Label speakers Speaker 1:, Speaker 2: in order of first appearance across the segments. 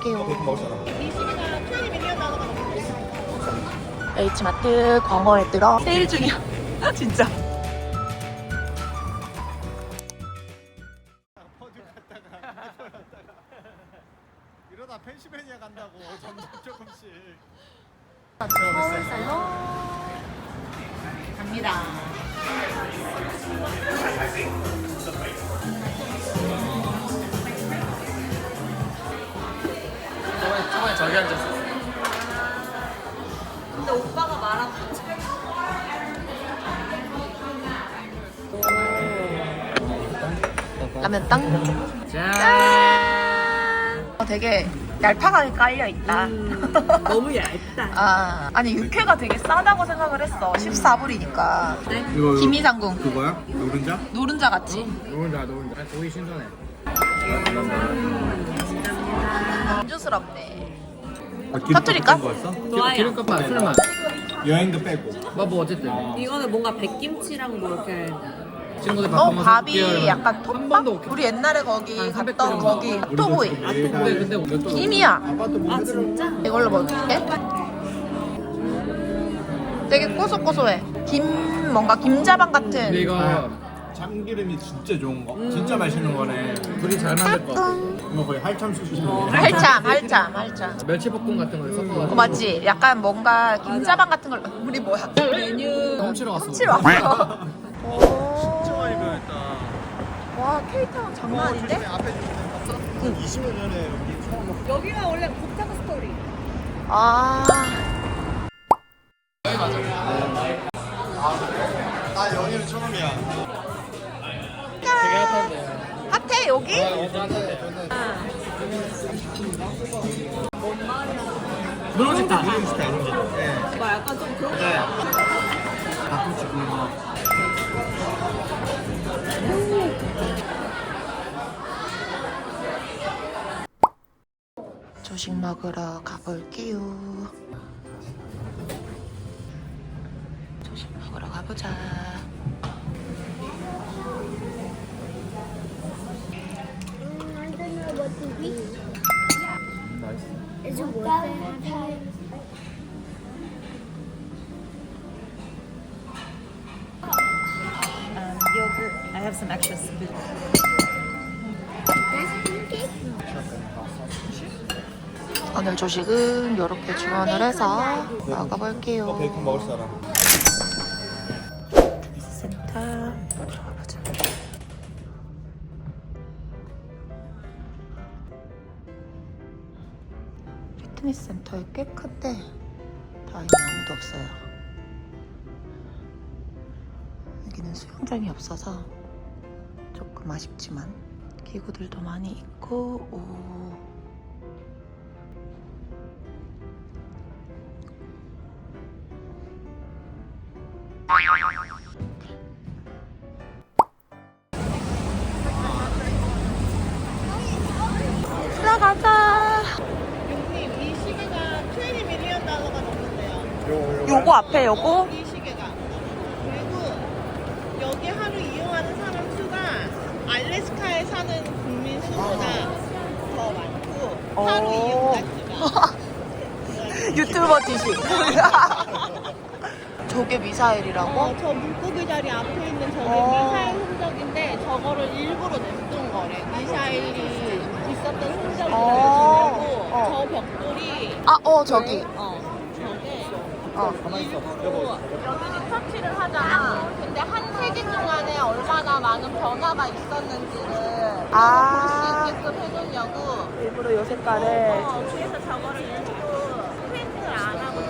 Speaker 1: 가볼게요. H마트 광어에 들어 세일 중이야. 진짜.
Speaker 2: 이러다 펜시베니아 간다고 점점 조금씩
Speaker 1: 서울 살로 갑니다.
Speaker 3: 저기 앉았어.
Speaker 1: 근데 오빠가 말한 라면 땅.
Speaker 3: 짠.
Speaker 1: 어, 되게 얄팍하게 깔려 있다.
Speaker 4: 너무 얇다.
Speaker 1: 아, 아니 육회가 되게 싸다고 생각을 했어. 14불이니까.
Speaker 2: 이거
Speaker 1: 김이상궁
Speaker 2: 그거야? 노른자?
Speaker 1: 노른자 같이.
Speaker 3: 노른자, 노른자. 고기 신선해.
Speaker 1: 민주스럽네.
Speaker 2: 아, 기름
Speaker 1: 터뜨릴 까?
Speaker 2: 거 있어?
Speaker 4: 좋아요.
Speaker 3: 기름값 봐, 술만.
Speaker 2: 여행도 빼고
Speaker 3: 뭐, 뭐, 어쨌든.
Speaker 4: 이거는 뭔가 백김치랑 뭐 이렇게
Speaker 3: 친구들 밥
Speaker 1: 어
Speaker 3: 먹어서
Speaker 1: 밥이. 약간
Speaker 3: 한
Speaker 1: 톱밥? 우리 옛날에 거기
Speaker 3: 한300
Speaker 1: 갔던
Speaker 3: 그램
Speaker 1: 거기 토보이.
Speaker 3: 아, 또 근데, 근데 오늘 또.
Speaker 1: 김이야.
Speaker 2: 아빠도
Speaker 4: 뭐아 진짜?
Speaker 1: 이걸로 먹을게. 되게 고소고소해. 김 뭔가 김자반
Speaker 3: 근데
Speaker 1: 같은.
Speaker 3: 이거
Speaker 2: 참기름이 진짜 좋은 거 진짜 맛있는 거네
Speaker 3: 둘이 잘 만들 것 같아.
Speaker 2: 이거 거의 할참 수준이네
Speaker 1: 할참, 할참, 할참.
Speaker 3: 멸치볶음 같은 걸 섞어가지고.
Speaker 1: 어, 맞지? 약간 뭔가 김자반 같은 걸. 우리 뭐야?
Speaker 4: 메뉴
Speaker 3: 훔치러 왔어.
Speaker 1: 훔치러 왔어.
Speaker 2: 진짜 많이 변했다
Speaker 1: 와, 케이타운 장난 아닌데?
Speaker 2: 앞에 한 20년 전에 여기 처음 먹
Speaker 4: 여기가 원래 곱창 스토리.
Speaker 1: 아.
Speaker 2: 나 여기는 처음이야
Speaker 3: 되게
Speaker 1: 핫해, 여기?
Speaker 3: 누룽지다.
Speaker 2: 누룽지다 누룽지 네.
Speaker 4: 뭐 약간 좀 그런
Speaker 2: 네. 닭꼬치 구워
Speaker 1: 조식 먹으러 가볼게요. 조식 먹으러 가보자.
Speaker 5: I Is it worth it?
Speaker 4: Um, yogurt. I have some extra spoon.
Speaker 5: Pancake?
Speaker 1: 오늘 조식은 이렇게 주문을 해서 먹어볼게요.
Speaker 2: 베이컨 먹을 사람
Speaker 1: 피트니스 센터에 꽤 큰데 다행히 아무도 없어요. 여기는 수영장이 없어서 조금 아쉽지만 기구들도 많이 있고 오.
Speaker 6: 요.
Speaker 1: 요거 앞에 요거
Speaker 6: 이 시계가. 그리고 여기 하루 이용하는 사람 수가 알래스카에 사는 국민 수보다 더 많고 하루
Speaker 1: 어.
Speaker 6: 이용 가치가.
Speaker 1: 유튜버 지식. 저게 미사일이라고?
Speaker 6: 어, 저 물고기 자리 앞에 있는 저게
Speaker 1: 어.
Speaker 6: 미사일 흔적인데 저거를 일부러 냅둔 거래. 미사일이 있었던 흔적을
Speaker 1: 어.
Speaker 6: 보여주려고
Speaker 1: 어.
Speaker 6: 저 벽돌이
Speaker 1: 아, 어, 저기.
Speaker 6: 어,
Speaker 1: 어.
Speaker 6: 일부러 여기는 터치를 하잖아. 근데 한 세기 동안에 얼마나 많은 변화가 있었는지를
Speaker 1: 아.
Speaker 6: 볼 수 있게끔 해놓냐고.
Speaker 1: 일부러 요 색깔을.
Speaker 6: 어, 그래서 저거를 일부러 프린트를 안 하고.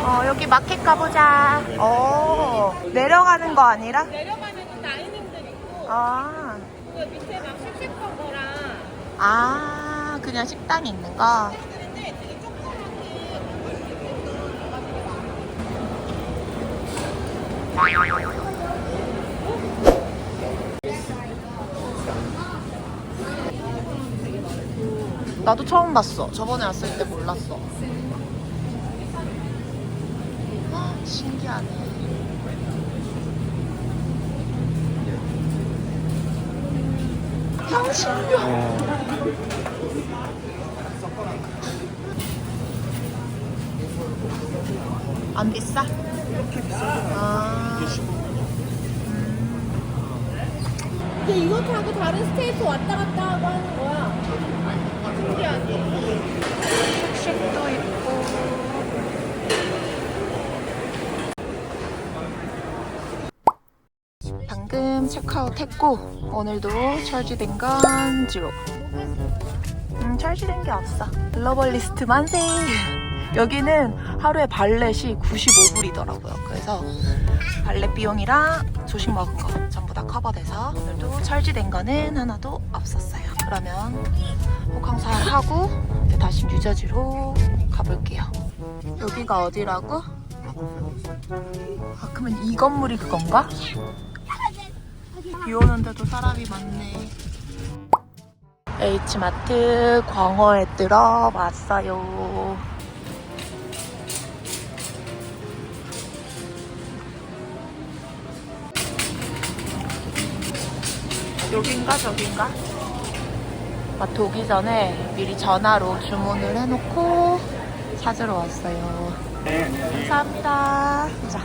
Speaker 6: 어,
Speaker 1: 여기 마켓 가보자. 어, 내려가는 거 아니라?
Speaker 6: 내려가면 다이닝들 있고,
Speaker 1: 아,
Speaker 6: 그 밑에 막 씩씩한 거랑
Speaker 1: 아, 그냥 식당 있는 거.
Speaker 6: 근데 되게 조그맣게
Speaker 1: 나도 처음 봤어. 저번에 왔을 때 몰랐어. 아, 신기하네. 향신료. 안 비싸?
Speaker 6: 이렇게 비싸.
Speaker 1: 아,
Speaker 5: 근데 이거 타고 다른 스테이트 왔다 갔다 하고 하는 거야.
Speaker 6: 신기하지?
Speaker 1: 식도 있고. 방금 체크아웃 했고 오늘도 철지된 건 지로. 음, 철지된 게 없어. 글로벌리스트 만세! 여기는 하루에 발렛이 95불이더라고요. 그래서 발렛 비용이랑 조식 먹은 거 다 커버돼서 오늘도 철지된 거는 하나도 없었어요. 그러면 호캉스를 하고 이제 다시 뉴저지로 가볼게요. 여기가 어디라고? 아, 그러면 이 건물이 그건가? 비 오는데도 사람이 많네. H마트 광어에 들어왔어요. 여긴가 저긴가? 마트 오기 전에 미리 전화로 주문을 해놓고 찾으러 왔어요. 감사합니다. 자.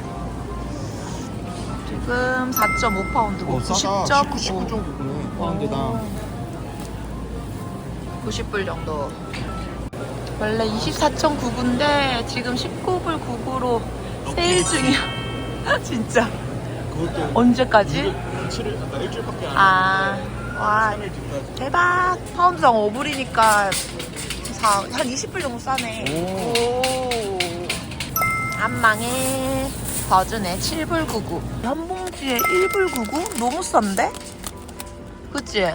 Speaker 1: 지금 4.5파운드고 90.5.
Speaker 2: 19.9 파운드당
Speaker 1: 90불 정도. 원래 24.99인데 지금 19불 99로 세일 중이야. 진짜.
Speaker 2: 그것도
Speaker 1: 언제까지?
Speaker 2: 7일 아까 일주일밖에 안
Speaker 1: 아, 와,
Speaker 2: 했는데 3일 뒤까지
Speaker 1: 대박. 파운드당 5불이니까 한 20불 정도 싸네. 오. 안 망해. 버준에 7불 99. 한 봉지에 1불 99? 너무 싼데? 그치?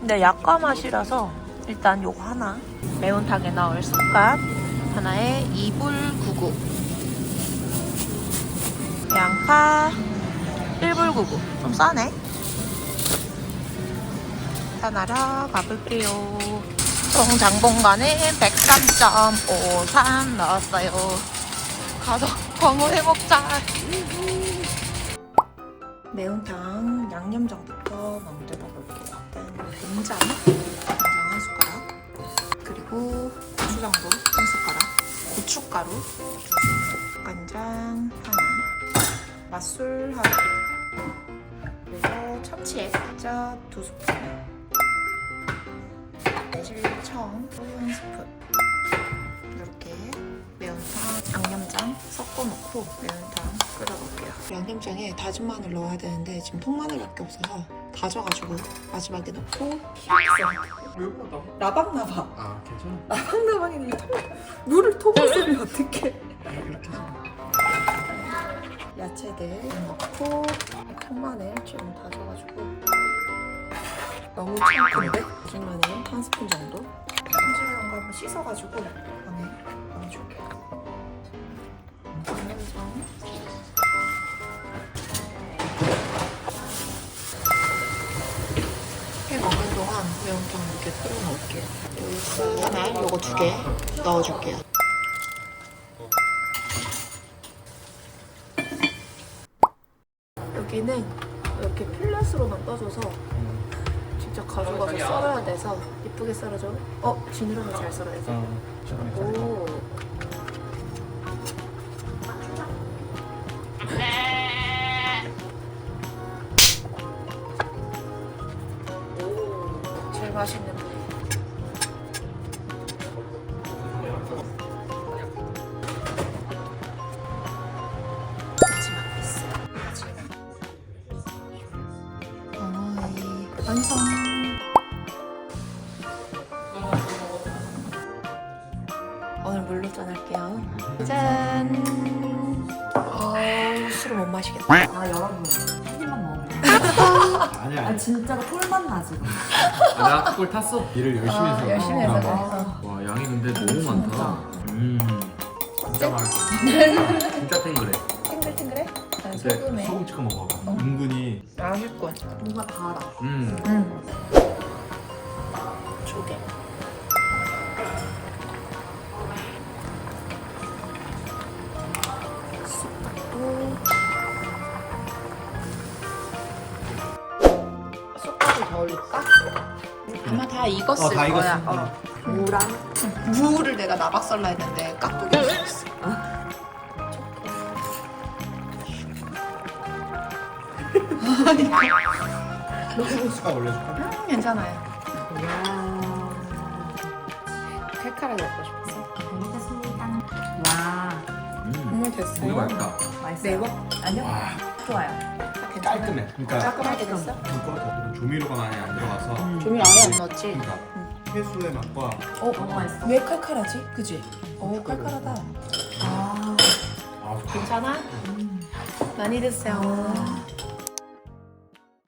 Speaker 1: 근데 약과 맛이라서 일단 요거 하나. 매운탕에 넣을 숟갓 하나에 2불 99. 양파 1불 99. 좀 싸네. 하나라 가볼게요. 총 장본가는 103.53 나왔어요. 가서 광어 해 먹자. 매운탕 양념장부터 만들어 볼게요. 일단 된장, 된장 한 숟가락, 그리고 고추장도 한 숟가락, 고춧가루, 간장 하나, 맛술 하나, 그리고 참치액자 두 스푼, 매실청 한 스푼. 이렇게 매운탕 양념장 섞어놓고 매운탕 끓여볼게요. 양념장에 다진 마늘 넣어야 되는데 지금 통마늘밖에 없어서 다져가지고 마지막에 넣고
Speaker 2: 왜보다
Speaker 1: 라방나방.
Speaker 2: 아 괜찮아.
Speaker 1: 라방나방이니 물을 통을 쓰면 어떡해 야채들 넣고 콩마늘 좀 다져가지고. 너무 참큰데? 다진 마늘 한 스푼 정도? 참치랑 한번 씻어가지고 안에 넣어줄게요. 양념장 해 먹는 동안 매운탕 이렇게 끓여 넣을게요. 요스 하나, 요거 두 개 넣어줄게요 여기는 이렇게 필렛으로만 떠줘서 직접 가져가서 썰어야 돼서 예쁘게 썰어줘. 어, 지느러미 잘 썰어야지. 오. 오, 못 마시겠다.
Speaker 4: 아 여러분 한 입만 먹어요.
Speaker 2: 아니야
Speaker 4: 아
Speaker 2: 아니야
Speaker 4: 진짜로 꿀맛 나지.
Speaker 3: 나꿀 탔어.
Speaker 2: 일을 열심히 해서
Speaker 1: 열심히 해서. 그래서.
Speaker 3: 와 양이 근데 너무 많다. 음. 진짜 맛있어. 진짜 탱글해.
Speaker 1: 탱글탱글해? 난
Speaker 3: 네,
Speaker 1: 소금에.
Speaker 2: 소금 찍어 먹어봐 은근히
Speaker 1: 맛있군.
Speaker 4: 뭔가 달아.
Speaker 3: 음.
Speaker 1: 음. 조개. 아마 다 익었을
Speaker 2: 어, 다
Speaker 1: 거야.
Speaker 2: 어.
Speaker 4: 무랑
Speaker 1: 무를 내가 나박살라 했는데 깍두기 없었어.
Speaker 2: 소스가 올려줄까?
Speaker 1: 음, 괜찮아요. 칼칼하게 먹고 싶었어.
Speaker 4: 먹겠습니다. 와.
Speaker 3: 음.
Speaker 1: 국물 됐어요.
Speaker 3: 이거 맛있다.
Speaker 4: 맛있어요?
Speaker 1: 매워?
Speaker 4: 아니요.
Speaker 3: 와,
Speaker 4: 좋아요.
Speaker 2: 깔끔해. 그러니까
Speaker 1: 깔끔하게 됐어?
Speaker 3: 조미료가 많이 안 들어가서.
Speaker 1: 조미료 아예 안 넣었지?
Speaker 2: 그러니까 해수의 맛과
Speaker 1: 어,
Speaker 4: 너무 맛있어.
Speaker 1: 왜 칼칼하지? 그지? 어, 칼칼하다.
Speaker 4: 아.
Speaker 3: 아,
Speaker 1: 괜찮아? 많이 드세요.
Speaker 4: 아.